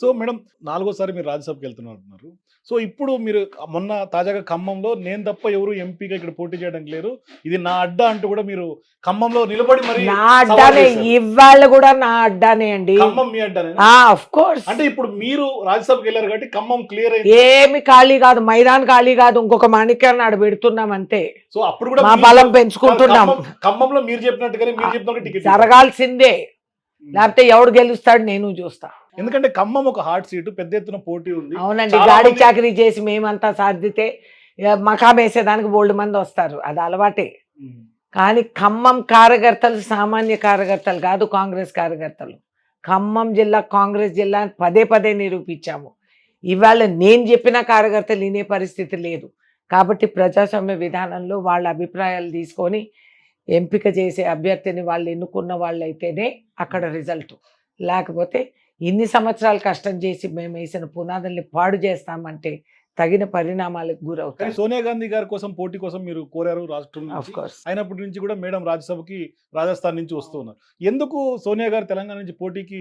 So madam నాలుగోసారి మీరు రాజ్యసభకి వెళ్తున్నారు అంటున్నారు సో ఇప్పుడు మీరు మొన్న తాజాగా ఖమ్మంలో నేను తప్ప ఎవరు ఎంపీగా ఇక్కడ పోటీ చేయడానికి లేరు ఇది నా అడ్డా అంటూ కూడా మీరు ఖమ్మంలో నిలబడి మరి నా అడ్డానే. ఇవాళ కూడా నా అడ్డానే అండి. ఖమ్మం మీ అడ్డానే? ఆఫ్ కోర్స్ అంటే ఇప్పుడు మీరు రాజ్యసభకి వెళ్ళారు కాబట్టి ఖమ్మం క్లియర్ అయింది. ఏమి ఖాళీ కాదు మైదాన్ ఖాళీ కాదు ఇంకొక మాణిక్యాన్ని ఆడ పెడుతున్నాం అంతే. సో అప్పుడు కూడా మా బలం పెంచుకుంటున్నాం. ఖమ్మం- ఖమ్మంలో మీరు చెప్పినట్టుగానే మీరు చెప్పినట్టు టికెట్ జరగాల్సిందే. లేకపోతే ఎవడు గెలుస్తాడు నేను చూస్తా. ఎందుకంటే ఖమ్మం ఒక హాట్ సీటు పెద్ద ఎత్తున పోటీ ఉంది. అవునండి గాడి చాకరీ చేసి మేమంతా సాధితే ఇక మకాం వేసేదానికి బోల్డ్ మంది వస్తారు. అది అలవాటే. కానీ ఖమ్మం కార్యకర్తలు సామాన్య కార్యకర్తలు కాదు కాంగ్రెస్ కార్యకర్తలు. ఖమ్మం జిల్లా కాంగ్రెస్ జిల్లా పదే పదే నిరూపించాము. ఇవాళ నేను చెప్పిన కార్యకర్తలు వినే పరిస్థితి లేదు. కాబట్టి ప్రజాస్వామ్య విధానంలో వాళ్ళ అభిప్రాయాలు తీసుకొని ఎంపిక చేసే అభ్యర్థిని వాళ్ళు ఎన్నుకున్న వాళ్ళైతేనే అక్కడ రిజల్ట్. లేకపోతే ఇన్ని సంవత్సరాలు కష్టం చేసి మేము వేసిన పునాదుల్ని పాడు చేస్తామంటే తగిన పరిణామాలకు కానీ గురవుతారు సోనియా గాంధీ గారి కోసం పోటీ కోసం మీరు కోరారు రాష్ట్రం ఆఫ్ నుంచి. కోర్స్ అయినప్పటి నుంచి కూడా మేడం రాజ్యసభకి రాజస్థాన్ నుంచి వస్తూ ఉన్నారు ఎందుకు సోనియా గారు తెలంగాణ నుంచి పోటీకి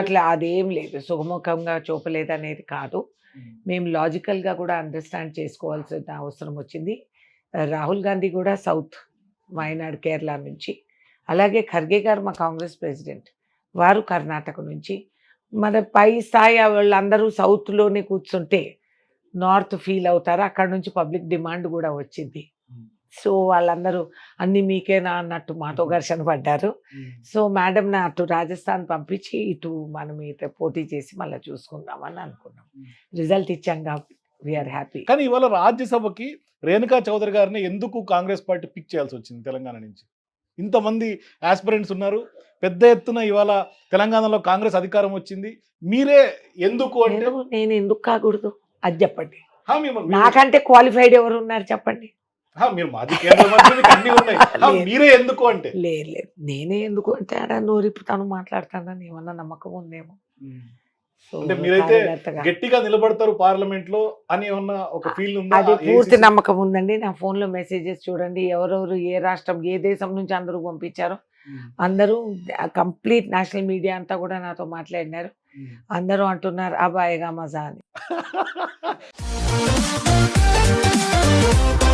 అట్లా అదేం లేదు. సుగముఖంగా చూపలేదు అనేది కాదు మేము లాజికల్గా కూడా అండర్స్టాండ్ చేసుకోవాల్సిన అవసరం వచ్చింది. రాహుల్ గాంధీ కూడా సౌత్ వయనాడ్ కేరళ నుంచి. అలాగే ఖర్గే గారు మా కాంగ్రెస్ ప్రెసిడెంట్. వారు కర్ణాటక నుంచి. మన పై స్థాయి వాళ్ళందరూ సౌత్లోనే కూర్చుంటే నార్త్ ఫీల్ అవుతారు. అక్కడ నుంచి పబ్లిక్ డిమాండ్ కూడా వచ్చింది. సో వాళ్ళందరూ అన్ని మీకేనా అన్నట్టు మాతో ఘర్షణ పడ్డారు. సో మేడం నా అటు రాజస్థాన్ పంపించి ఇటు మనం ఇటు పోటీ చేసి మళ్ళీ చూసుకుందామని అనుకున్నాం. రిజల్ట్ ఇచ్చాం కాబట్టి వీఆర్ హ్యాపీ కానీ ఇవాళ రాజ్యసభకి రేణుకా చౌదరి గారిని ఎందుకు కాంగ్రెస్ పార్టీ పిక్ చేయాల్సి వచ్చింది తెలంగాణ నుంచి? ఇంతమంది ఆస్పిరెంట్స్ ఉన్నారు. పెద్ద ఎత్తున ఇవాళ తెలంగాణలో కాంగ్రెస్ అధికారం వచ్చింది. మీరే ఎందుకు అంటే నేను ఎందుకు కాకూడదు? అది చెప్పండి. నాకంటే క్వాలిఫైడ్ ఎవరు ఉన్నారు చెప్పండి? మీరు ఎందుకు అంటే? లేదు లేదు. నేనే ఎందుకు అంటే ఆడ నోరిప్పుతాను మాట్లాడతానని ఏమన్నా నమ్మకం ఉందేమో. అంటే మీరైతే. గట్టిగా నిలబడతారు పార్లమెంట్లో అని ఏమన్నా ఒక ఫీల్ ఉందా? అది పూర్తి నమ్మకం ఉందండి. నా ఫోన్లో మెసేజెస్ చూడండి. ఎవరెవరు ఏ రాష్ట్రం ఏ దేశం నుంచి అందరూ పంపించారో అందరూ కంప్లీట్ నేషనల్ మీడియా అంతా కూడా నాతో మాట్లాడినారు. అందరూ అంటున్నారు అబాయిగా మజా అని.